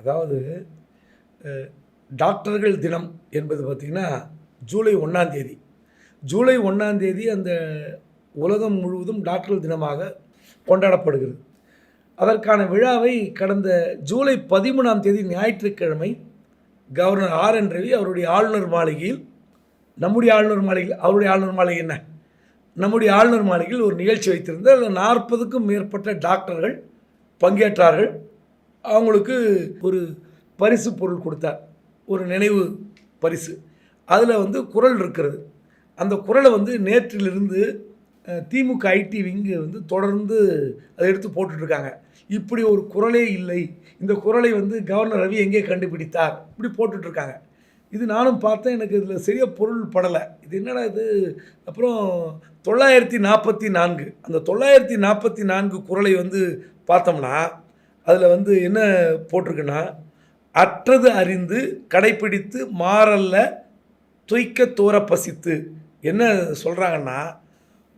அதாவது டாக்டர்கள் தினம் என்பது பார்த்திங்கன்னா ஜூலை ஒன்றாம் தேதி. ஜூலை ஒன்றாந்தேதி அந்த உலகம் முழுவதும் டாக்டர்கள் தினமாக கொண்டாடப்படுகிறது. அதற்கான விழாவை கடந்த ஜூலை பதிமூணாம் தேதி ஞாயிற்றுக்கிழமை கவர்னர் ஆர் என் ரவி அவருடைய ஆளுநர் மாளிகையில் நம்முடைய ஆளுநர் மாளிகையில் அவருடைய ஆளுநர் மாளிகை என்ன? நம்முடைய ஆளுநர் மாளிகையில் ஒரு நிகழ்ச்சி வைத்திருந்தார். அதில் நாற்பதுக்கும் மேற்பட்ட டாக்டர்கள் பங்கேற்றார்கள். அவங்களுக்கு ஒரு பரிசு பொருள் கொடுத்தார். ஒரு நினைவு பரிசு. அதில் வந்து குரல் இருக்கிறது. அந்த குரலை வந்து நேற்றிலிருந்து திமுக ஐடி விங்கு வந்து தொடர்ந்து அதை எடுத்து போட்டுட்ருக்காங்க. இப்படி ஒரு குரலே இல்லை. இந்த குரலை வந்து கவர்னர் ரவி எங்கே கண்டுபிடித்தார்? இப்படி போட்டுட்ருக்காங்க. இது நானும் பார்த்தேன். எனக்கு இதில் சரியாக பொருள் படலை. இது என்னடா இது? அப்புறம் தொள்ளாயிரத்தி நாற்பத்தி நான்கு. அந்த தொள்ளாயிரத்தி நாற்பத்தி நான்கு குரலை வந்து பார்த்தோம்னா அதில் வந்து என்ன போட்டிருக்குன்னா அற்றது அறிந்து கடைப்பிடித்து மாறல்ல துய்க்க தூர பசித்து. என்ன சொல்கிறாங்கன்னா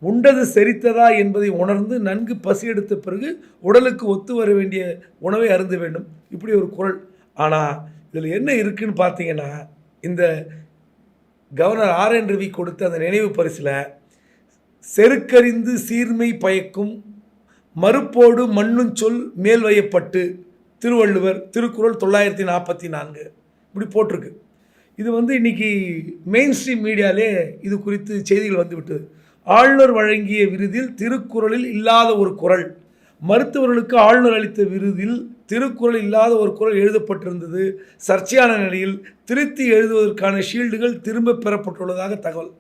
உண்டது செரித்ததா என்பதை உணர்ந்து நன்கு பசி எடுத்த பிறகு உடலுக்கு ஒத்து வர வேண்டிய உணவை அருந்த வேண்டும். இப்படி ஒரு குரல். ஆனால் இதில் என்ன இருக்குன்னு பார்த்தீங்கன்னா இந்த கவர்னர் ஆர் என் ரவி கொடுத்த அந்த நினைவு பரிசில் செருக்கறிந்து சீர்மை பயக்கும் மறுப்போடு மண்ணும் சொல் மேல் வையப்பட்டு. திருவள்ளுவர் திருக்குறள் தொள்ளாயிரத்தி நாற்பத்தி நான்கு. இப்படி போட்டிருக்கு. இது வந்து இன்றைக்கி மெயின் ஸ்ட்ரீம் மீடியாலே இது குறித்து செய்திகள் வந்துவிட்டது. ஆளுநர் வழங்கிய விருதில் திருக்குறளில் இல்லாத ஒரு குறள் மருத்துவர்களுக்கு ஆளுநர் அளித்த விருதில் திருக்குறள் இல்லாத ஒரு குறள் எழுதப்பட்டிருந்தது. சர்ச்சையான நிலையில் திருத்தி எழுதுவதற்கான ஷீல்டுகள் திரும்ப பெறப்பட்டுள்ளதாக தகவல்.